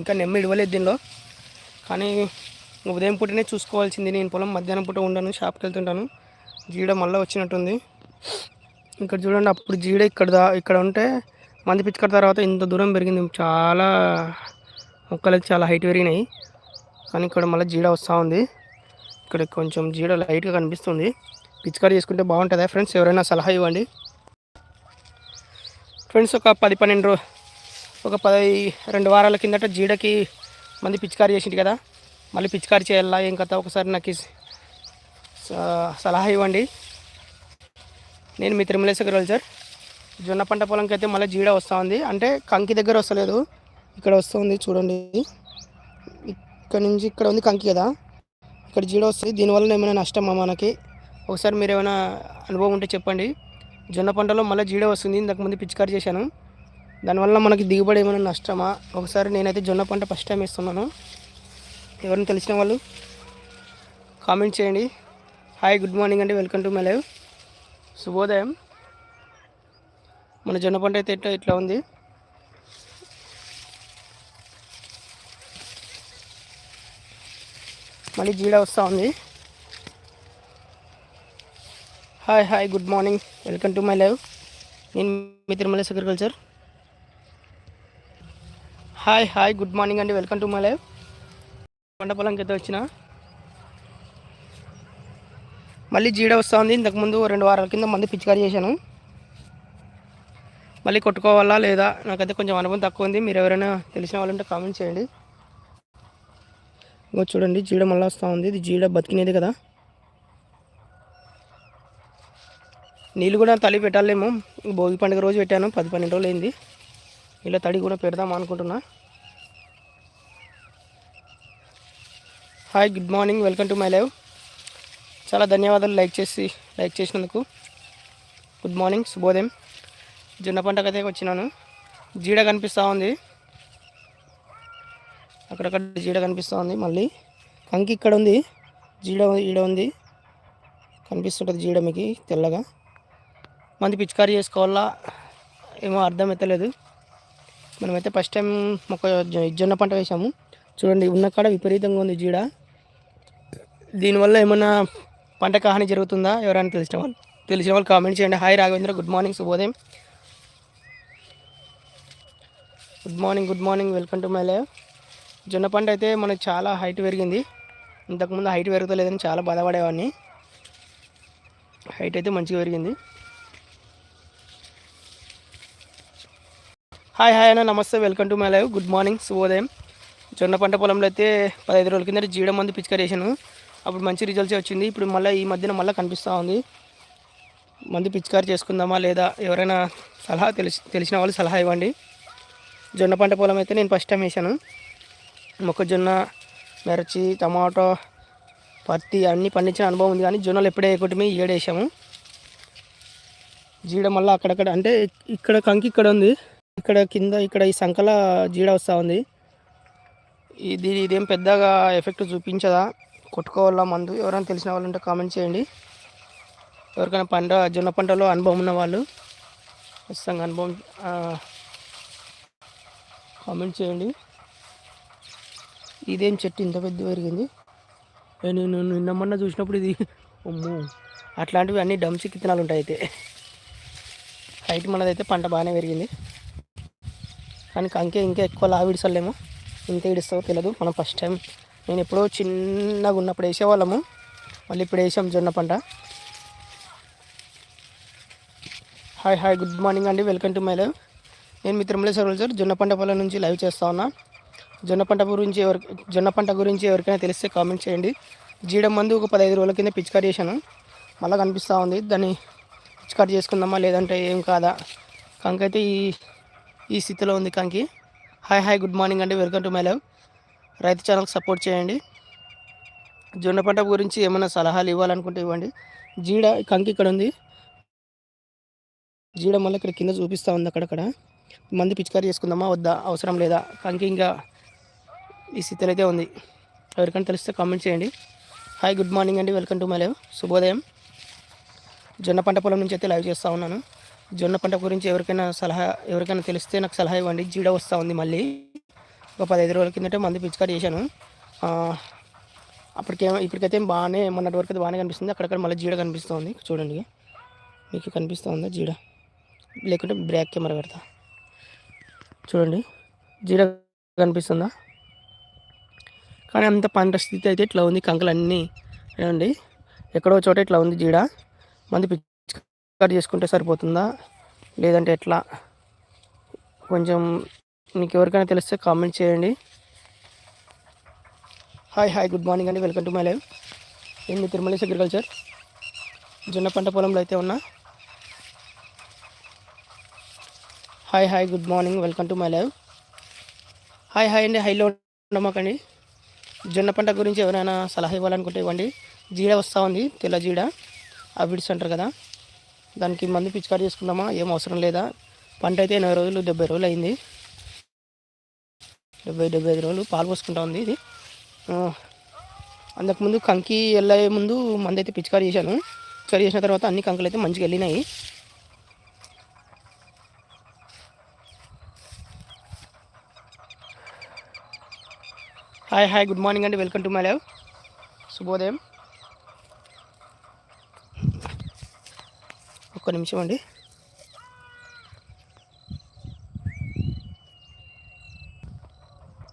ఇంకా నెమ్మ ఇడవలేదు దీనిలో. కానీ ఉదయం పూటనే చూసుకోవాల్సింది. నేను పొలం మధ్యాహ్నం పూట ఉండను షాప్కి వెళ్తుంటాను. జీడ మళ్ళీ వచ్చినట్టుంది. ఇక్కడ చూడండి అప్పుడు జీడ ఇక్కడ దా ఇక్కడ ఉంటే మంది పిచ్చుకల తర్వాత ఇంత దూరం పెరిగింది. చాలా మొక్కలకి చాలా హైట్ పెరిగినాయి. కానీ ఇక్కడ మళ్ళీ జీడ వస్తూ ఉంది. ఇక్కడ కొంచెం జీడ లైట్గా కనిపిస్తుంది. పిచికారీ చేసుకుంటే బాగుంటుందా? ఫ్రెండ్స్ ఎవరైనా సలహా ఇవ్వండి. ఫ్రెండ్స్ ఒక పది పన్నెండు రోజు ఒక పది రెండు వారాల కిందట జీడకి మంది పిచికారి చేసింది కదా. మళ్ళీ పిచికారి చేయాలా ఏం కథ? ఒకసారి నాకు సలహా ఇవ్వండి. నేను మీ తిరుమలేశ్వర సార్. జొన్న పంట పొలంకి అయితే మళ్ళీ జీడ వస్తూ ఉంది అంటే కంకి దగ్గర వస్తలేదు. ఇక్కడ వస్తుంది చూడండి. ఇక్కడ నుంచి ఇక్కడ ఉంది కంకి కదా. ఇక్కడ జీడ వస్తుంది. దీనివల్ల ఏమైనా నష్టమా మనకి? ఒకసారి మీరు ఏమైనా అనుభవం ఉంటే చెప్పండి. జొన్న పంటలో మళ్ళీ జీడ వస్తుంది. ఇంతకుముందు పిచికారి చేశాను. దానివల్ల మనకి దిగుబడి ఏమైనా నష్టమా? ఒకసారి నేనైతే జొన్న పంట ఫస్ట్ టైం వేస్తున్నాను. ఎవరిని తెలిసిన వాళ్ళు కామెంట్ చేయండి. హాయ్ గుడ్ మార్నింగ్ అండి. వెల్కమ్ టు మై లైవ్ శుభోదయం. మన జొన్న పంట అయితే ఇట్లా ఇట్లా ఉంది? మళ్ళీ జీడ వస్తూ ఉంది. Hi hi good morning welcome to my live నేను మీ Tirumala agriculture hi hi good morning అండి. వెల్కమ్ టు మై లైవ్ పంట పొలంకి అయితే వచ్చిన. మళ్ళీ జీడ వస్తూ ఉంది ఇంతకుముందు రెండు వారాల కింద మంది పిచికారీ చేశాను. మళ్ళీ కొట్టుకోవాలా లేదా? నాకైతే కొంచెం అనుభవం తక్కువ ఉంది. మీరు ఎవరైనా తెలిసిన వాళ్ళు ఉంటే కామెంట్ చేయండి. ఇంకో చూడండి జీడ మళ్ళీ వస్తూ ఉంది ఇది జీడ బతికినది కదా. నీళ్ళు కూడా తడి పెట్టాలేమో. భోగి పండుగ రోజు పెట్టాను. పది పన్నెండు రోజులు అయింది. ఇలా తడి కూడా పెడదాం అనుకుంటున్నా. Hi good morning welcome to my live చాలా ధన్యవాదాలు లైక్ చేసి లైక్ చేసినందుకు. గుడ్ మార్నింగ్ శుభోదయం జొన్న పంటకైతే వచ్చినాను. జీడ కనిపిస్తూ ఉంది. అక్కడక్కడ జీడ కనిపిస్తూ ఉంది మళ్ళీ. కంకి ఇక్కడ ఉంది. జీడ ఈడ ఉంది. కనిపిస్తుంటుంది జీడ మీకు తెల్లగా. మంది పిచికారీ చేసుకోవాలా ఏమో అర్థం ఎత్తలేదు మనమైతే ఫస్ట్ టైం మొక్క జొన్న పంట వేసాము. చూడండి ఉన్న కాడ విపరీతంగా ఉంది జీడ. దీనివల్ల ఏమన్నా పంటకు హాని జరుగుతుందా? ఎవరైనా తెలిసిన వాళ్ళు తెలిసిన వాళ్ళు కామెంట్ చేయండి. హాయ్ రాఘవేంద్ర. గుడ్ మార్నింగ్ శుభోదయం good morning good morning welcome to my live జొన్న పంట అయితే మనకు చాలా హైట్ పెరిగింది. ఇంతకుముందు హైట్ పెరగలేదని చాలా బాధపడేవాడిని. హైట్ అయితే మంచిగా పెరిగింది. హాయ్ హాయ్ అన్న. నమస్తే. Welcome to my live good morning శుభోదయం జొన్న పంట పొలంలో అయితే పదహైదు రోజుల కింద జీడ మందు పిచికారి చేశాను అప్పుడు మంచి రిజల్ట్సే వచ్చింది. ఇప్పుడు మళ్ళీ ఈ మధ్యన మళ్ళీ కనిపిస్తూ ఉంది. మంది పిచికారి చేసుకుందామా లేదా ఎవరైనా సలహా తెలిసి తెలిసిన వాళ్ళు సలహా ఇవ్వండి. జొన్న పంట పొలం అయితే నేను ఫస్ట్ టైం వేసాను మొక్కజొన్న మిర్చి టమాటో పత్తి అన్నీ పండించిన అనుభవం ఉంది కానీ జొన్నలు ఎప్పుడే ఒకటి ఏడు వేసాము. జీడ మళ్ళీ అక్కడక్కడ అంటే ఇక్కడ కంకి ఇక్కడ ఉంది. ఇక్కడ కింద ఇక్కడ ఈ సంకల జీడ వస్తూ ఉంది. ఇది ఇదేం పెద్దగా ఎఫెక్ట్ చూపించదా? కొట్టుకోవాలా మందు? ఎవరైనా తెలిసిన వాళ్ళు ఉంటే కామెంట్ చేయండి. ఎవరికైనా పంట జొన్న పంటలో అనుభవం ఉన్న వాళ్ళు ఖచ్చితంగా అనుభవం కామెంట్ చేయండి. ఇదేం చెట్టు ఇంత పెద్ద పెరిగింది? నేను నిన్న మొన్న చూసినప్పుడు ఇది ఉమ్ము అట్లాంటివి అన్ని డంసి విత్తనాలు ఉంటాయి అయితే. హైట్ మనదైతే పంట బాగానే పెరిగింది. కానీ కంకే ఇంకా ఎక్కువ లావు ఇడసలేమో? ఇంత ఇడుస్తావో తెలియదు మనం ఫస్ట్ టైం నేను ఎప్పుడో చిన్నగా ఉన్నప్పుడు వేసేవాళ్ళము. మళ్ళీ ఇప్పుడు వేసాం జొన్న పంట. హాయ్ హాయ్ గుడ్ మార్నింగ్ అండి. వెల్కమ్ టు మై లైవ్ నేను మీ తిరుమలేశ్వర సార్. జొన్న పంట పొలం నుంచి లైవ్ చేస్తా ఉన్నా. జొన్న పంట గురించి ఎవరి జొన్న పంట గురించి ఎవరికైనా తెలిస్తే కామెంట్ చేయండి. జీడం మందు ఒక పదహైదు రోజుల కింద పిచికారి చేశాను. మళ్ళీ కనిపిస్తూ ఉంది. దాన్ని పిచికారి చేసుకుందామా లేదంటే ఏం కాదా? కంకి అయితే ఈ ఈ స్థితిలో ఉంది కంకి. హాయ్ హాయ్ గుడ్ మార్నింగ్ అండి. వెల్కమ్ టు మై లైవ్ రైతు ఛానల్కి సపోర్ట్ చేయండి. జొన్న పంట గురించి ఏమైనా సలహాలు ఇవ్వాలనుకుంటే ఇవ్వండి. జీడ కంకి ఇక్కడ ఉంది. జీడ మళ్ళీ ఇక్కడ కింద చూపిస్తూ ఉంది అక్కడక్కడ. మంది పిచికారి చేసుకుందామా వద్దా అవసరం లేదా? కంకి ఇంకా ఈ స్థితిలో అయితే ఉంది. ఎవరికైనా తెలిస్తే కామెంట్ చేయండి. హాయ్ గుడ్ మార్నింగ్ అండి. Welcome to my live. శుభోదయం. జొన్న పంట పొలం నుంచి అయితే లైవ్ చేస్తూ ఉన్నాను. జొన్న పంట గురించి ఎవరికైనా సలహా ఎవరికైనా తెలిస్తే నాకు సలహా ఇవ్వండి. జీడ వస్తూ ఉంది మళ్ళీ. ఒక పదహైదు రోజుల కిందటే మందు పిచికారి చేశాను. అప్పటికే అప్పటికేమో ఇప్పటికైతే బాగానే మొన్నటి వరకు అయితే బాగానే కనిపిస్తుంది. అక్కడక్కడ మళ్ళీ జీడ కనిపిస్తుంది. చూడండి. మీకు కనిపిస్తుందా జీడ? లేకుంటే బ్యాక్ కెమెరా పెడతా. చూడండి. జీడ కనిపిస్తుందా? కానీ అంత పంట స్థితి అయితే ఇట్లా ఉంది. కంకలు అన్నీ ఏమండి? ఎక్కడో చోట ఇట్లా ఉంది జీడ. మంది పిచికారి చేసుకుంటే సరిపోతుందా? లేదంటే ఎట్లా? కొంచెం మీకు ఎవరికైనా తెలిస్తే కామెంట్ చేయండి. హాయ్ హాయ్ గుడ్ మార్నింగ్ అండి. వెల్కమ్ టు మై లైవ్ నేను మీ అగ్రికల్చర్ జొన్న పంట పొలంలో అయితే ఉన్నా. Hi hi good morning welcome to my live hi hi అండి. హైలో ఉండమాకండి జొన్న పంట గురించి ఎవరైనా సలహా ఇవ్వాలనుకుంటే ఇవ్వండి. జీడ వస్తూ ఉంది తెల్ల జీడ. అవిడ్స్ అంటారు కదా. దానికి మందు పిచికారి చేసుకుందామా? ఏం అవసరం లేదా? పంట అయితే ఎనభై రోజులు డెబ్బై రోజులు అయింది. డెబ్బై డెబ్బై ఐదు రోజులు పాలు పోసుకుంటా ఉంది ఇది. అంతకుముందు కంకి వెళ్ళే ముందు మందు అయితే పిచికారి చేశాను. పిచికారి చేసిన తర్వాత అన్ని కంకులు అయితే మంచిగా వెళ్ళినాయి. హాయ్ హాయ్ గుడ్ మార్నింగ్ అండి. Welcome to my live. శుభోదయం. ఒక్క నిమిషం అండి.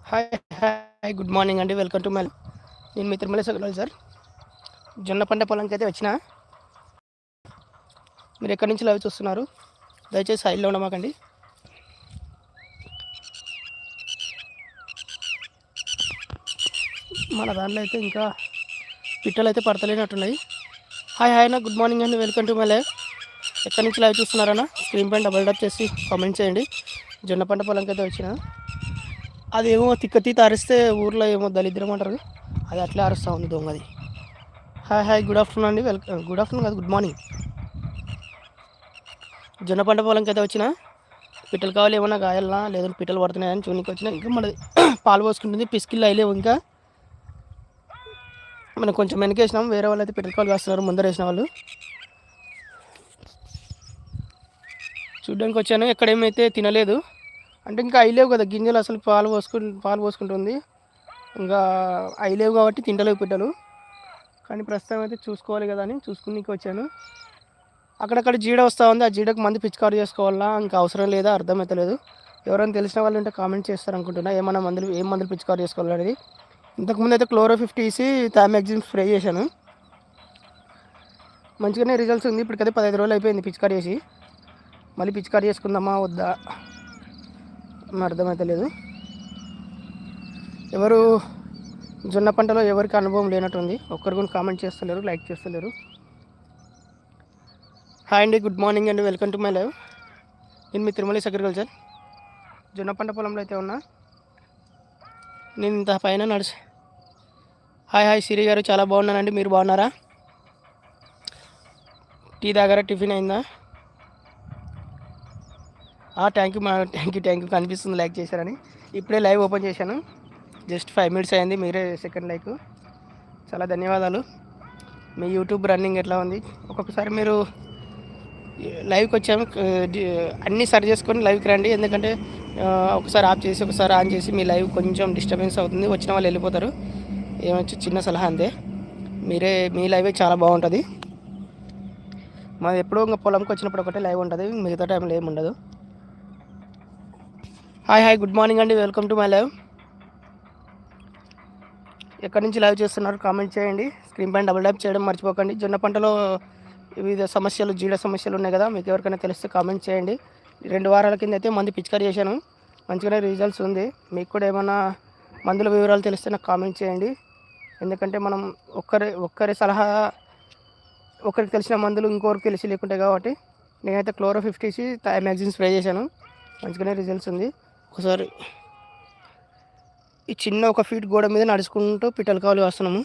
హాయ్ హాయ్ గుడ్ మార్నింగ్ అండి. వెల్కమ్ టు మై నేను మీ తిరుమల సగలాలి సార్. జొన్న పంట పొలంకి అయితే వచ్చిన. మీరు ఎక్కడి నుంచి లైవ్ చూస్తున్నారు? దయచేసి హైల్లో ఉండమాకండి. మన దాంట్లో అయితే ఇంకా పిట్టలు అయితే పడతలేనట్టున్నాయి. హాయ్ హాయ్ అన్న గుడ్ మార్నింగ్ అండి. వెల్కమ్ టు మై లైవ్ ఎక్కడి నుంచి లైవ్ చూస్తున్నారన్న? స్క్రీన్ పైన డబల్ టప్ చేసి కామెంట్ చేయండి. జొన్న పంట పొలంకి అయితే వచ్చిన. అదేమో తిక్క తీత అరిస్తే ఊర్లో ఏమో దళిద్రం అంటారు అది అట్లే అరుస్తూ ఉంది దొంగది. హాయ్ హాయ్ గుడ్ ఆఫ్టర్నూన్ అండి. వెల్కమ్ గుడ్ ఆఫ్టర్నూన్ కాదు గుడ్ మార్నింగ్ జొన్న పంట పొలంకి అయితే వచ్చిన పిట్టలు కావాలి ఏమన్నా గాయాలనా లేదంటే పిట్టలు పడుతున్నాయని చూనికి వచ్చిన. ఇంకా మనది పాలు పోసుకుంటుంది పిసికిళ్ళు అయిలేవు ఇంకా. మనం కొంచెం వెనకేసినాం వేరే వాళ్ళు అయితే పిట్టలు కావాలి కాస్తున్నారు ముందర వేసిన వాళ్ళు. చూడ్డానికి వచ్చాను ఎక్కడేమైతే తినలేదు. అంటే ఇంకా అయిలేవు కదా గింజలు అసలు పాలు పోసుకు పాలు పోసుకుంటుంది. ఇంకా అయిలేవు కాబట్టి తింటలేవు పిట్టలు కానీ ప్రస్తుతం అయితే చూసుకోవాలి కదా అని చూసుకునికి వచ్చాను. అక్కడక్కడ జీడ వస్తూ ఉంది ఆ జీడకు మంది పిచికారు చేసుకోవాలా? ఇంకా అవసరం లేదా? అర్థమవుతలేదు ఎవరైనా తెలిసిన వాళ్ళు ఉంటే కామెంట్ చేస్తారు అనుకుంటున్నా. ఏమైనా మందులు ఏం మందులు పిచికారు చేసుకోవాలనేది ఇంతకుముందు అయితే క్లోరో ఫిఫ్టీ ఇసి థామెక్జిన్ స్ప్రే చేశాను. మంచిగానే రిజల్ట్స్ ఉంది. ఇప్పటికైతే పదహైదు రోజులు అయిపోయింది పిచికారి చేసి. మళ్ళీ పిచికారి చేసుకుందామా? వద్దా? అర్థమైతే లేదు. ఎవరు జొన్న పంటలో ఎవరికి అనుభవం లేనట్టుంది ఒక్కరు కూడా కామెంట్ చేస్తలేరు లైక్ చేస్తలేరు. హాయ్ అండి గుడ్ మార్నింగ్ అండి వెల్కమ్ టు మై లైవ్. నేను మీ తిరుమలేశ్ అగ్రికల్చర్. జొన్న పంట పొలంలో అయితే ఉన్నా. నేను ఇంత పైన నడిచి హాయ్ హాయ్ సిరి గారు చాలా బాగున్నానండి మీరు బాగున్నారా? టీ దగ్గర టిఫిన్ అయిందా? థ్యాంక్ యూ మా థ్యాంక్ యూ థ్యాంక్ యూ కనిపిస్తుంది లైక్ చేశారని. ఇప్పుడే లైవ్ ఓపెన్ చేశాను. జస్ట్ ఫైవ్ మినిట్స్ అయింది మీరే సెకండ్ లైక్ చాలా ధన్యవాదాలు. మీ యూట్యూబ్ రన్నింగ్ ఎట్లా ఉంది? ఒక్కొక్కసారి మీరు లైవ్కి వచ్చాము అన్నీ సరి చేసుకొని లైవ్కి రండి. ఎందుకంటే ఒకసారి ఆఫ్ చేసి ఒకసారి ఆన్ చేసి మీ లైవ్ కొంచెం డిస్టర్బెన్స్ అవుతుంది. వచ్చిన వాళ్ళు వెళ్ళిపోతారు. ఏమొచ్చు చిన్న సలహా అంతే. మీరే మీ లైవే చాలా బాగుంటుంది. మాది ఎప్పుడో ఇంకా పొలంకి వచ్చినప్పుడు ఒకటే లైవ్ ఉంటుంది. మిగతా టైంలో ఏమి ఉండదు. హాయ్ హాయ్ గుడ్ మార్నింగ్ అండి. Welcome to my live. ఎక్కడి నుంచి లైవ్ చేస్తున్నారు కామెంట్ చేయండి. స్క్రీన్ పైన డబుల్ ట్యాప్ చేయడం మర్చిపోకండి. జొన్న పంటలో వివిధ సమస్యలు జీడ సమస్యలు ఉన్నాయి కదా మీకు ఎవరికైనా తెలిస్తే కామెంట్ చేయండి. రెండు వారాల కింద అయితే మందు పిచికారి చేశాను. మంచిగానే రిజల్ట్స్ ఉంది. మీకు కూడా ఏమైనా మందుల వివరాలు తెలిస్తే నాకు కామెంట్ చేయండి. ఎందుకంటే మనం ఒక్కరి ఒక్కరి సలహా ఒకరికి తెలిసిన మందులు ఇంకొకరికి తెలిసి లేకుంటాయి కాబట్టి నేనైతే క్లోరో ఫిఫ్టీసి మ్యాగ్జిన్ స్ప్రే చేశాను. మంచిగానే రిజల్ట్స్ ఉంది. ఒకసారి ఈ చిన్న ఒక ఫీట్ గోడ మీద నడుచుకుంటూ పిట్టల వస్తున్నాము.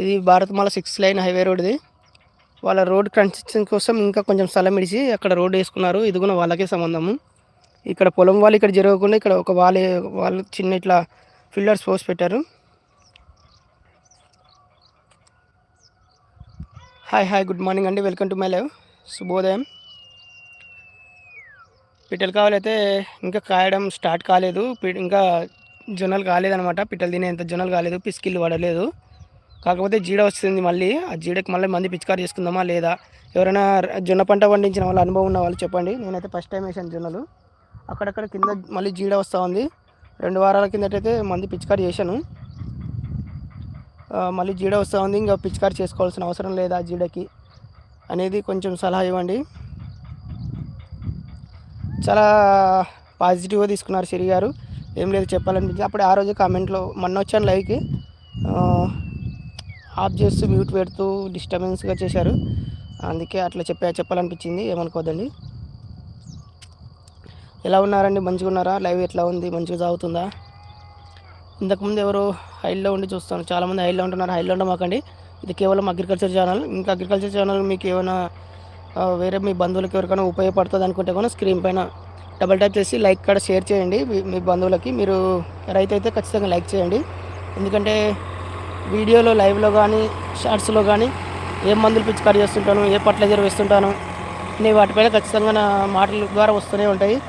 ఇది భారతమాల సిక్స్ లైన్ హైవే రోడ్ది వాళ్ళ రోడ్ కన్స్ట్రక్షన్ కోసం ఇంకా కొంచెం స్థలం ఇడిచి అక్కడ రోడ్ వేసుకున్నారు. ఇది కూడా వాళ్ళకే సంబంధము. ఇక్కడ పొలం వాళ్ళు ఇక్కడ జరగకుండా ఇక్కడ ఒక వాళ్ళే వాళ్ళు చిన్న ఇట్లా ఫిల్లర్స్ పోసి పెట్టారు. హాయ్ హాయ్ గుడ్ మార్నింగ్ అండి. Welcome to my live. శుభోదయం. పిట్టలు కావాలైతే ఇంకా కాయడం స్టార్ట్ కాలేదు. పి- ఇంకా జొన్నలు కాలేదనమాట పిట్టలు తినేంత జొన్నలు కాలేదు. పిసికిళ్ళు పడలేదు. కాకపోతే జీడ వస్తుంది మళ్ళీ. ఆ జీడకి మళ్ళీ మంది పిచికారి చేసుకుందామా లేదా? ఎవరైనా జొన్న పంట పండించిన వాళ్ళ అనుభవం ఉన్న వాళ్ళు చెప్పండి. నేనైతే ఫస్ట్ టైం వేసాను జొన్నలు. అక్కడక్కడ కింద మళ్ళీ జీడ వస్తూ ఉంది. రెండు వారాల కిందటైతే మంది పిచికారి చేశాను. మళ్ళీ జీడ వస్తూ ఉంది. ఇంకా పిచికారి చేసుకోవాల్సిన అవసరం లేదా జీడకి అనేది కొంచెం సలహా ఇవ్వండి. చాలా పాజిటివ్గా తీసుకున్నారు సిరి గారు. ఏం లేదు చెప్పాలనిపించింది. అప్పుడు ఆ రోజు కామెంట్లో మొన్న వచ్చాను లైవ్కి. ఆఫ్ చేస్తూ మ్యూట్ పెడుతూ డిస్టర్బెన్స్గా చేశారు. అందుకే అట్లా చెప్పా చెప్పాలనిపించింది. ఏమనుకోదండి ఎలా ఉన్నారండి? మంచిగా ఉన్నారా? లైవ్ ఎట్లా ఉంది? మంచిగా సాగుతుందా? ఇంతకుముందు ఎవరు హైల్లో ఉండి చూస్తాను చాలామంది హైల్లో ఉంటున్నారు. హైల్లో ఉండమాకండి. ఇది కేవలం అగ్రికల్చర్ ఛానల్ ఇంకా అగ్రికల్చర్ ఛానల్ మీకు ఏమైనా వేరే మీ బంధువులకి ఎవరికైనా ఉపయోగపడుతుంది అనుకుంటే కూడా స్క్రీన్ పైన డబల్ టైప్ చేసి లైక్ కూడా షేర్ చేయండి. మీ- బంధువులకి మీరు రైతు అయితే ఖచ్చితంగా లైక్ చేయండి. ఎందుకంటే వీడియోలో లైవ్లో కానీ షార్ట్స్లో కానీ ఏ మందులు పిచికారి చేస్తుంటాను ఏ ఫర్టిలైజర్ వేస్తుంటాను నేను వాటిపైన ఖచ్చితంగా నా మాటల ద్వారా వస్తూనే ఉంటాయి.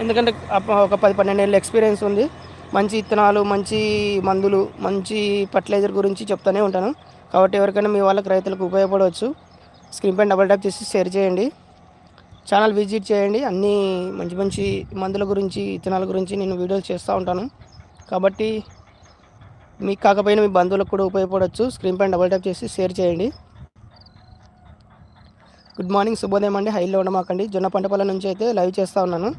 ఎందుకంటే ఒక పది పన్నెండు ఏళ్ళ ఎక్స్పీరియన్స్ ఉంది. మంచి ఇత్తనాలు మంచి మందులు మంచి ఫర్టిలైజర్ గురించి చెప్తూనే ఉంటాను. కాబట్టి ఎవరికైనా మీ వాళ్ళకి రైతులకు ఉపయోగపడవచ్చు. స్క్రీన్ పైన డబల్ ట్యాప్ చేసి షేర్ చేయండి. ఛానల్ విజిట్ చేయండి. అన్నీ మంచి మంచి మందుల గురించి ఇతనాల గురించి నేను వీడియోలు చేస్తూ ఉంటాను. కాబట్టి మీకు కాకపోయినా మీ బంధువులకు కూడా ఉపయోగపడవచ్చు స్క్రీన్ పైన డబల్ ట్యాప్ చేసి షేర్ చేయండి. గుడ్ మార్నింగ్ శుభోదయం అండి. హైలో ఉండమాకండి. జొన్న పంట పొలం నుంచి అయితే లైవ్ చేస్తూ ఉన్నాను.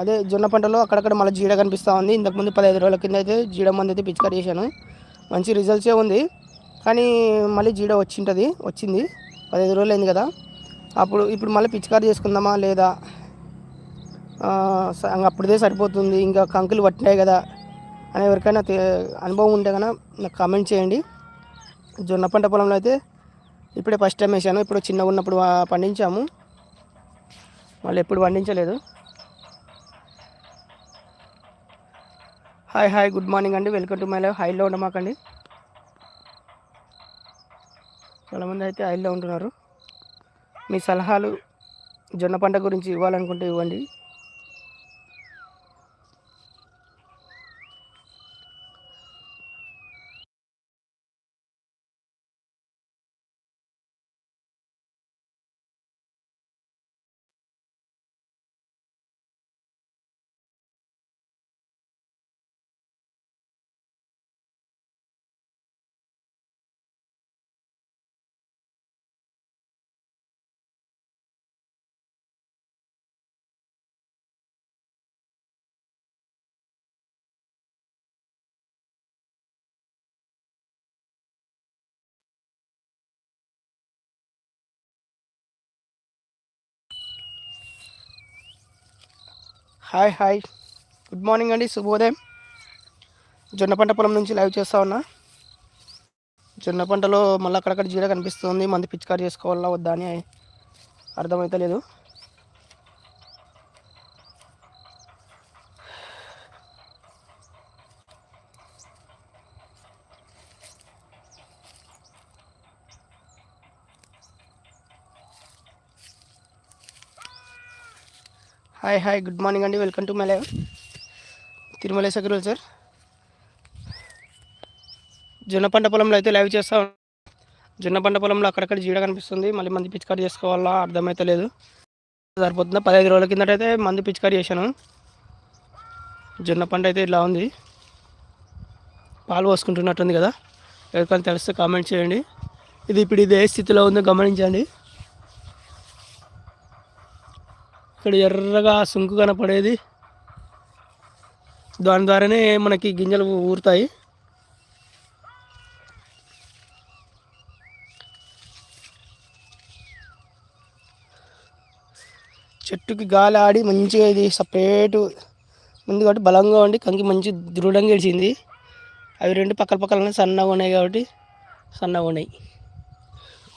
అదే జొన్న పంటలో అక్కడక్కడ మళ్ళీ జీడ కనిపిస్తూ ఉంది. ఇంతకుముందు పదహైదు రోజుల కింద అయితే జీడ మంది అయితే పిచికారి చేశాను. మంచి రిజల్ట్సే ఉంది. కానీ మళ్ళీ జీడ వచ్చింటుంది వచ్చింది. పదిహేను రోజులు అయింది కదా. అప్పుడు ఇప్పుడు మళ్ళీ పిచికారి చేసుకుందామా లేదా? అప్పుడుదే సరిపోతుంది. ఇంకా కంకులు పట్టినాయి కదా అని ఎవరికైనా అనుభవం ఉంటే కనుక నాకు కామెంట్ చేయండి. జొన్న పంట పొలంలో అయితే ఇప్పుడే ఫస్ట్ టైం వేసాను. ఇప్పుడు చిన్నగా ఉన్నప్పుడు పండించాము. మళ్ళీ ఎప్పుడు పండించలేదు. హాయ్ హాయ్ గుడ్ మార్నింగ్ అండి. వెల్కమ్ టు మై లైవ్ హైలో ఉండమాకండి. చాలామంది అయితే హైలో ఉంటున్నారు. మీ సలహాలు జొన్న పంట గురించి ఇవ్వాలనుకుంటే ఇవ్వండి. Hi hi. గుడ్ మార్నింగ్ అండి శుభోదయం. జొన్న పంట పొలం నుంచి లైవ్ చేస్తా ఉన్నా. జొన్న పంటలో మళ్ళీ అక్కడక్కడ జీడ కనిపిస్తుంది. మంది పిచికారి చేసుకోవాలా వద్దా అని అర్థమవుతలేదు హాయ్ హాయ్ గుడ్ మార్నింగ్ అండి. Welcome to my live Tirumala సగరుల్ sir జొన్న పంట పొలంలో అయితే లైవ్ చేస్తా జొన్న పంట పొలంలో అక్కడక్కడ జీడ కనిపిస్తుంది. మళ్ళీ మంది పిచికారి చేసుకోవాలా అర్థమైతే లేదు. సరిపోతుందా? పదహైదు రోజుల కిందటైతే మందు మంది పిచికారి చేశాను. జొన్న పంట అయితే ఇలా ఉంది. పాలు పోసుకుంటున్నట్టుంది కదా. ఎవరికైనా తెలిస్తే కామెంట్ చేయండి. ఇది ఇప్పుడు ఇది ఏ స్థితిలో ఉందో గమనించండి. ఇక్కడ ఎర్రగా సుంకు కనపడేది. దాని ద్వారానే మనకి గింజలు ఊరుతాయి. చెట్టుకి గాలి ఆడి మంచిగా ఇది సపరేటు ఉంది కాబట్టి బలంగా ఉండి కంకి మంచి దృఢంగా ఇడిచింది అవి రెండు పక్కల పక్కలనే సన్నగా ఉన్నాయి కాబట్టి సన్నగా ఉన్నాయి.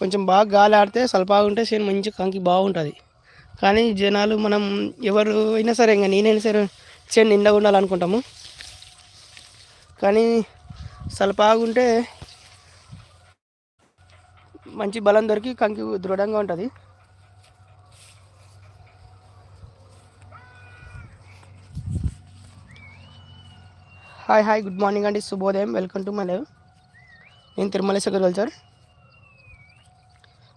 కొంచెం బాగా గాలి ఆడితే సలపాగా ఉంటే చేను మంచి కంకి బాగుంటుంది. కానీ జనాలు మనం ఎవరు అయినా సరే ఇంకా నేనైనా సరే చే నిండా ఉండాలనుకుంటాము. కానీ సలపాగుంటే మంచి బలం దొరికి కంకి దృఢంగా ఉంటుంది. హాయ్ హాయ్ గుడ్ మార్నింగ్ అండి. శుభోదయం. Welcome to my live. నేను Tirumaleshwar sir.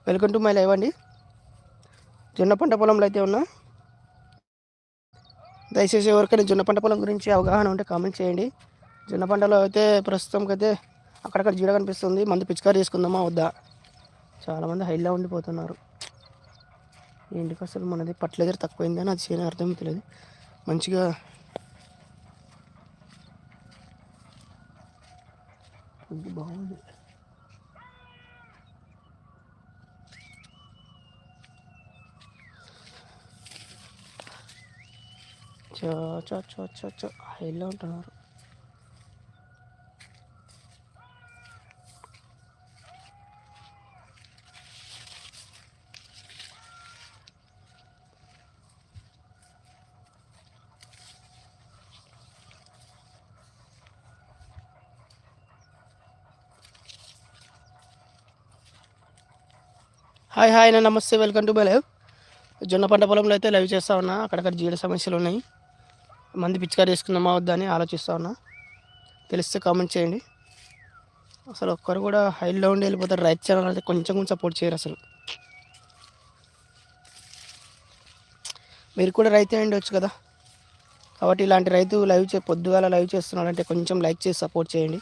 Welcome to my live అండి. జొన్న పంట పొలంలో అయితే ఉన్నా. దయచేసి ఎవరికైనా జొన్న పంట పొలం గురించి అవగాహన ఉంటే కామెంట్ చేయండి. జొన్న పంటలో అయితే ప్రస్తుతంకైతే అయితే అక్కడక్కడ జీడ కనిపిస్తుంది. మందు పిచికారి చేసుకుందామా వద్దా? చాలామంది హైలో ఉండిపోతున్నారు. ఏంటికి అసలు మనది పట్లేదర్ తక్కువైంది అని అది చేయని తెలియదు మంచిగా బాగుంది. చో చో చో చో చో. హైలో ఉంటున్నారు హాయ్ హాయ్ నమస్తే. Welcome to my live. జొన్న పంట పొలంలో అయితే లైవ్ చేస్తా ఉన్నా. అక్కడక్కడ జీడ సమస్యలు ఉన్నాయి. మంది పిచ్చికారి చేసుకుందామా వద్దా అని ఆలోచిస్తా ఉన్నా. తెలిస్తే కామెంట్ చేయండి. అసలు ఒక్కరు కూడా హైలో ఉండి వెళ్ళిపోతారు. రైట్ ఛానల్ అయితే కొంచెం కొంచెం సపోర్ట్ చేయరు అసలు. మీరు కూడా రైతే ఉండొచ్చు కదా. కాబట్టి ఇలాంటి రైతు లైవ్ చే పొద్దుగాల లైవ్ చేస్తున్నాడంటే కొంచెం లైక్ చేసి సపోర్ట్ చేయండి.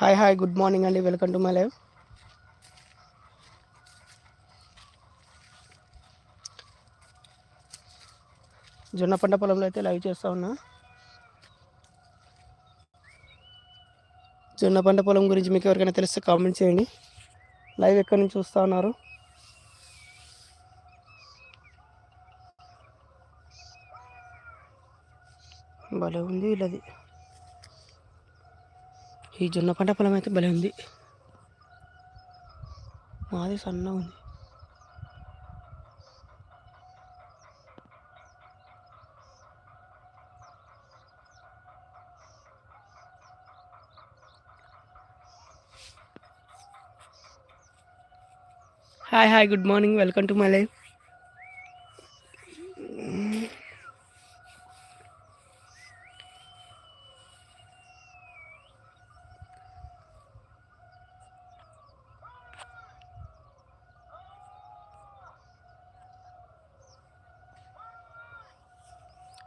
హాయ్ హాయ్ గుడ్ మార్నింగ్ అండి. వెల్కమ్ టు మై లైవ్ జొన్న పంట పొలంలో అయితే లైవ్ చేస్తూ ఉన్నా. జొన్న పంట పొలం గురించి మీకు ఎవరికైనా తెలిస్తే కామెంట్ చేయండి. లైవ్ ఎక్కడి నుంచి చూస్తూ ఉన్నారు? భలే ఉంది వీళ్ళది. ఈ జొన్న పంట పొలం అయితే భలే ఉంది. మాది సన్నగా ఉంది. Hi hi good morning. Welcome to my life.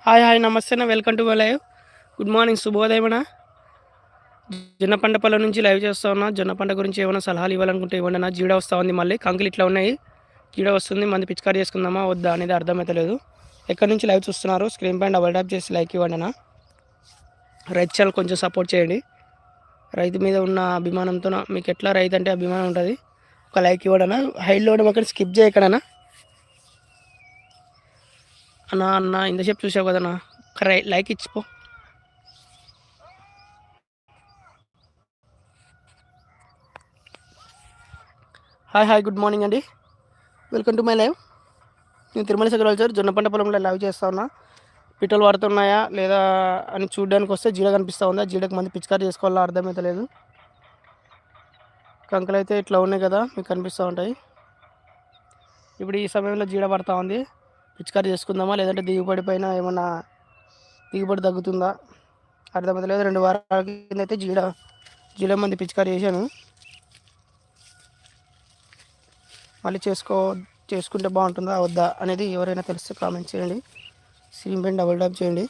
Hi hi నమస్తే అన్న. Welcome to my live good morning శుభోదయమనా జొన్న పంట పళ్ళ నుంచి లైవ్ చేస్తా ఉన్నా. జొన్న పంట గురించి ఏమైనా సలహాలు ఇవ్వాలనుకుంటే ఇవ్వండి నా జీడ వస్తూ ఉంది మళ్ళీ. కంకులు ఇట్లా ఉన్నాయి. జీడ వస్తుంది. మంది పిచికారి చేసుకుందామా? వద్దా అనేది అర్థమవుతలేదు ఎక్కడి నుంచి లైవ్ చూస్తున్నారు? స్క్రీన్ పైన డబల్ ట్యాప్ చేసి లైక్ ఇవ్వండి నా రైతు ఛానల్ కొంచెం సపోర్ట్ చేయండి. రైతు మీద ఉన్న అభిమానంతో మీకు ఎట్లా రైతు అంటే అభిమానం ఉంటుంది? ఒక లైక్ ఇవ్వడనా హైలో అక్కడ స్కిప్ చేయకడనా అన్న. అన్న ఇంతసేపు చూసావు కదన్నా ఒక లైక్ ఇచ్చిపో హాయ్ హాయ్ గుడ్ మార్నింగ్ అండి. వెల్కమ్ టు మై లైవ్ నేను తిరుమల సెగ్రికల్చర్ జొన్న పంట పొలంలో లైవ్ చేస్తా ఉన్నా. పిట్టలు పడుతున్నాయా లేదా అని చూడడానికి వస్తే జీడ కనిపిస్తూ ఉందా? జీడకు మంది పిచికారి చేసుకోవాలో? అర్థమైతే లేదు. కంకలు అయితే ఇట్లా ఉన్నాయి కదా మీకు కనిపిస్తూ ఉంటాయి. ఇప్పుడు ఈ సమయంలో జీడ పడతా ఉంది. పిచికారి చేసుకుందామా? లేదంటే దిగుబడి పైన ఏమన్నా దిగుబడి తగ్గుతుందా? అర్థమవుతలేదు రెండు వారాల కింద అయితే జీడ జీడ మంది పిచికారి చేశాను. మళ్ళీ చేసుకో చేసుకుంటే బాగుంటుందా వద్దా అనేది ఎవరైనా తెలిస్తే కామెంట్ చేయండి. స్క్రీన్ పైన డబుల్ డబ్ చేయండి.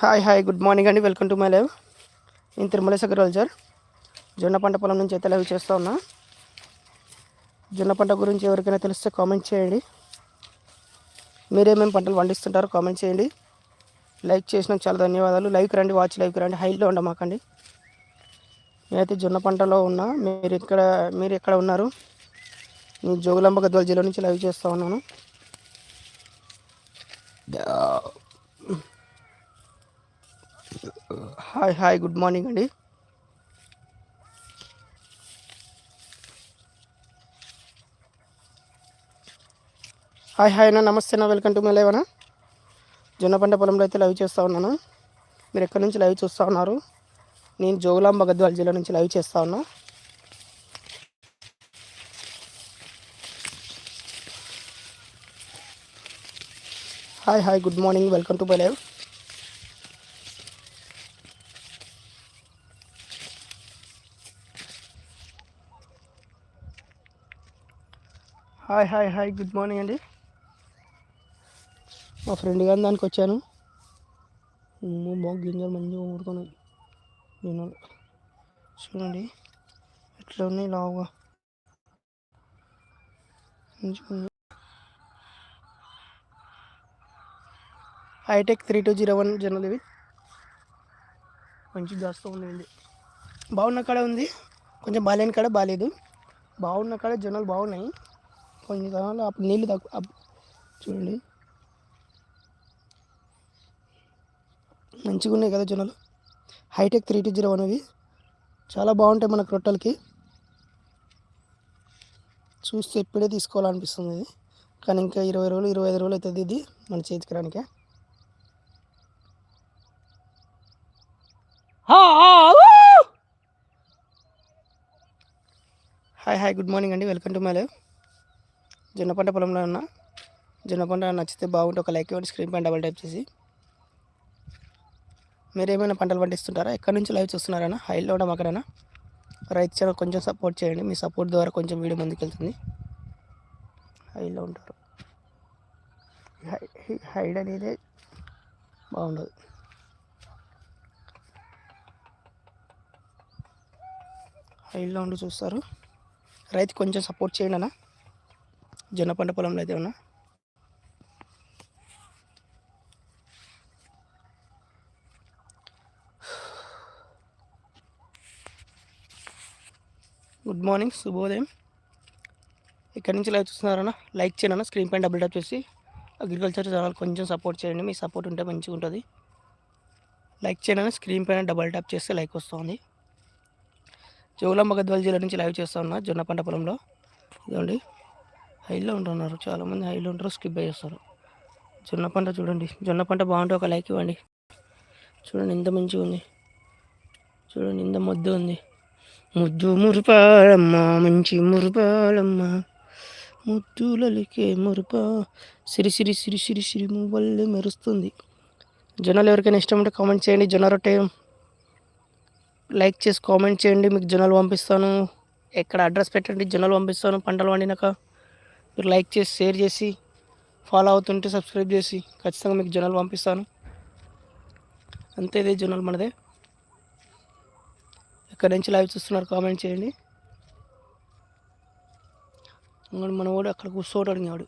హాయ్ హాయ్ గుడ్ మార్నింగ్ అండి. వెల్కమ్ టు మై లైవ్ నేను తిరుమల సార్. జొన్న పంట పొలం నుంచి అయితే లైవ్ చేస్తూ ఉన్నా. జొన్న పంట గురించి ఎవరికైనా తెలిస్తే కామెంట్ చేయండి. మీరేమేమి పంటలు పండిస్తుంటారో కామెంట్ చేయండి. లైక్ చేసినందుకు చాలా ధన్యవాదాలు. లైక్ రండి వాచ్ లైవ్కి రండి. హైలో ఉండమాకండి. నేనైతే జొన్న పంటలో ఉన్నా మీరు ఇక్కడ మీరు ఎక్కడ ఉన్నారు? నేను జోగులాంబ గద్వాల జిల్లా నుంచి లైవ్ చేస్తూ ఉన్నాను. హాయ్ హాయ్ గుడ్ మార్నింగ్ అండి. హాయ్ హాయ్ అన్న నమస్తే అన్న వెల్కమ్ టు మై లైవ్ అన్న. జొన్న పంట పొలంలో అయితే లైవ్ చేస్తూ ఉన్నాను. మీరు ఎక్కడి నుంచి లైవ్ చూస్తూ ఉన్నారు? నేను జోగులాంబ గద్వాల జిల్లా నుంచి లైవ్ చేస్తా ఉన్నా. Hi hi good morning welcome to my live. Hi hi hi good morning అండి. మా ఫ్రెండ్ గారిని దానికి వచ్చాను. బాగా గింజలు మంచిగా ఊరుకున్నాను దీనివల్ల చూడండి ఎట్లా ఉన్నాయి లావుగా? మంచిగా hitech three two zero one general ఇవి మంచి దాస్తూ ఉంది బాగున్న కాడ ఉంది. కొంచెం బాగాలేని కాడ బాగాలేదు బాగున్న కాడ జనాలు బాగున్నాయి. కొన్ని కాలంలో అప్పుడు నీళ్ళు తక్కువ చూడండి. మంచిగా ఉన్నాయి కదా జనాలు hitech three two zero one అవి చాలా బాగుంటాయి మనకు రొట్టెలకి. చూస్తే ఇప్పుడే తీసుకోవాలనిపిస్తుంది ఇది. కానీ ఇంకా ఇరవై రోజులు ఇరవై ఐదు రోజులు అవుతుంది ఇది మన చేతికి రానికే. హాయ్ హాయ్ గుడ్ మార్నింగ్ అండి. Welcome to my live. జొన్న పంట పొలంలో ఉన్న. జొన్న పంట నచ్చితే బాగుంటే ఒక లైక్ ఇవ్వండి. స్క్రీన్ పైన డబల్ టైప్ చేసి. మీరు ఏమైనా పంటలు పండిస్తుంటారా? ఎక్కడి నుంచి లైవ్ చూస్తున్నారన్నా? హైలో ఉండడం అక్కడనా రైతు ఛానల్ కొంచెం సపోర్ట్ చేయండి. మీ సపోర్ట్ ద్వారా కొంచెం వీడియో ముందుకెళ్తుంది. హైలో ఉంటారు. హైడ్ అనేది బాగుండదు. హైలో ఉండి చూస్తారు. రైతు కొంచెం సపోర్ట్ చేయండి అన్న జొన్న పంట పొలంలో అయితే ఉన్నా గుడ్ మార్నింగ్ శుభోదయం. ఇక్కడి నుంచి లైవ్ చూస్తున్నారన్న లైక్ చేయండి స్క్రీన్ పైన డబుల్ ట్యాప్ చేసి అగ్రికల్చర్ ఛానల్ కొంచెం సపోర్ట్ చేయండి మీ సపోర్ట్ ఉంటే మంచిగా ఉంటుంది. లైక్ చేయండి స్క్రీన్ పైన డబుల్ ట్యాప్ చేస్తే లైక్ వస్తుంది. జోలమ్మ గద్వాల జిల్లా నుంచి లైవ్ చేస్తా ఉన్నా జొన్న పంట పొలంలో ఇదండి హైలో ఉంటున్నారు చాలామంది హైలో ఉంటారు స్కిప్ చేస్తారు. జొన్న పంట చూడండి జొన్న పంట బాగుంటే ఒక లైక్ ఇవ్వండి. చూడండి ఎంత మంచిగా ఉంది. చూడండి ఇంత మొద్దు ఉంది. ముద్దు మురుపాలమ్మ మంచి మురుపాలమ్మ. ముద్దులలికే మురుపా. సిరి సిరి సిరి సిరి సిరి మువ్వల్లి మెరుస్తుంది. జొన్నలు ఎవరికైనా ఇష్టం ఉంటే కామెంట్ చేయండి. జొన్న రొట్టె లైక్ చేసి కామెంట్ చేయండి. మీకు జొన్నలు పంపిస్తాను. ఎక్కడ అడ్రస్ పెట్టండి. జొన్నలు పంపిస్తాను. పంటలు వండినాక మీరు లైక్ చేసి షేర్ చేసి ఫాలో అవుతుంటే సబ్స్క్రైబ్ చేసి ఖచ్చితంగా మీకు జొన్నలు పంపిస్తాను. అంతే ఇదే జొన్నలు మనదే. ఎక్కడి నుంచి లైవ్ చూస్తున్నారు కామెంట్ చేయండి. ఇంకా మన వాడు అక్కడ కూర్చోవడం వాడు.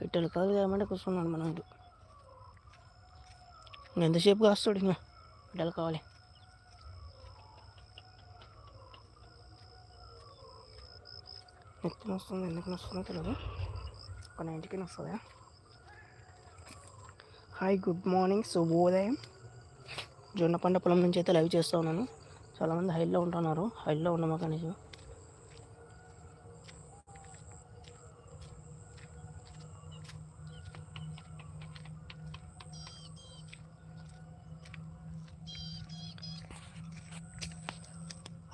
పెట్టాలి కాదు ఏమంటే కూర్చున్నాడు మన వాడు. ఎంతసేపు కాస్తాడు ఇంకా? పెట్టాలి కావాలి. ఎత్తున వస్తుంది ఎందుకు వస్తుందో తెలియదు ఒక నైన్టీకి వస్తుందా హాయ్ గుడ్ మార్నింగ్. శుభోదయం. జొన్న పంట పొలం నుంచి అయితే లైవ్ చేస్తూ ఉన్నాను. చాలామంది హైల్లో ఉంటున్నారు. హైల్లో ఉన్నామా కనీసం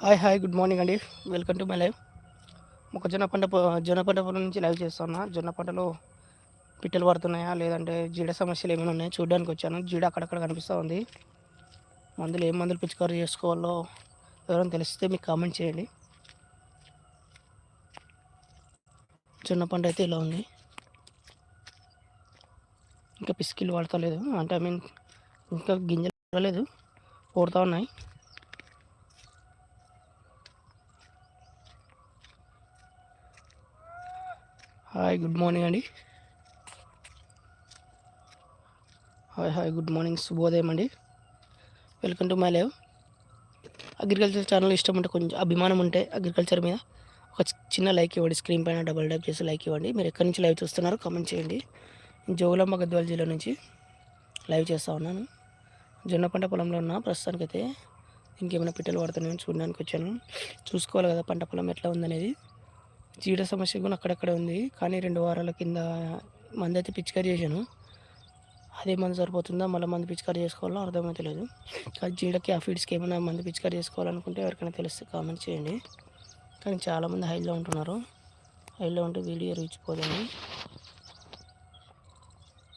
హాయ్ హాయ్ గుడ్ మార్నింగ్ అండి. Welcome to my live. మొక్కజొన్న పంట పొ- జొన్న పంట పొలం నుంచి లైవ్ చేస్తున్నా. జొన్న పంటలో పిట్టలు పడుతున్నాయా? లేదంటే జీడ సమస్యలు ఏమైనా ఉన్నాయో? చూడడానికి వచ్చాను. జీడ అక్కడక్కడ కనిపిస్తూ ఉంది మందులు ఏం మందులు పిచికారీ చేసుకోవాలో ఎవరైనా తెలిస్తే మీకు కామెంట్ చేయండి. జొన్న పంట అయితే ఇలా ఉంది. ఇంకా పిసికిలు పడతలేదు అంటే ఐ మీన్ ఇంకా గింజలు పడలేదు ఓడుతూ ఉన్నాయి. హాయ్ గుడ్ మార్నింగ్ అండి హాయ్ హాయ్ గుడ్ మార్నింగ్ శుభోదయం అండి welcome to my live agriculture channel ఇష్టం ఉంటే కొంచెం అభిమానం ఉంటే అగ్రికల్చర్ మీద ఒక చిన్న లైక్ ఇవ్వండి స్క్రీన్ పైన డబల్ ట్యాప్ చేసి లైక్ ఇవ్వండి. మీరు ఎక్కడి నుంచి లైవ్ చూస్తున్నారో కామెంట్ చేయండి. జోగులాంబ గద్వాల జిల్లా నుంచి లైవ్ చేస్తూ ఉన్నాను. జొన్న పంట పొలంలో ఉన్న ప్రస్తుతానికైతే ఇంకేమైనా పిట్టలు పడుతున్నాయని చూడడానికి వచ్చాను. చూసుకోవాలి కదా పంట పొలం ఎట్లా ఉందనేది. చీడ సమస్య కూడా అక్కడక్కడ ఉంది. కానీ రెండు వారాల కింద మంది అయితే పిచికారీ చేశాను. అదే మందు సరిపోతుందా మళ్ళీ మందు పిచికారీ చేసుకోవాలో అర్థమైతే లేదు. కానీ జీడకి ఆ ఫీడ్స్కి ఏమైనా మందు పిచికారీ చేసుకోవాలనుకుంటే ఎవరికైనా తెలిస్తే కామెంట్ చేయండి. కానీ చాలామంది హైలో ఉంటున్నారు. హైలో ఉంటే వీడియో రీచ్ పోదండి.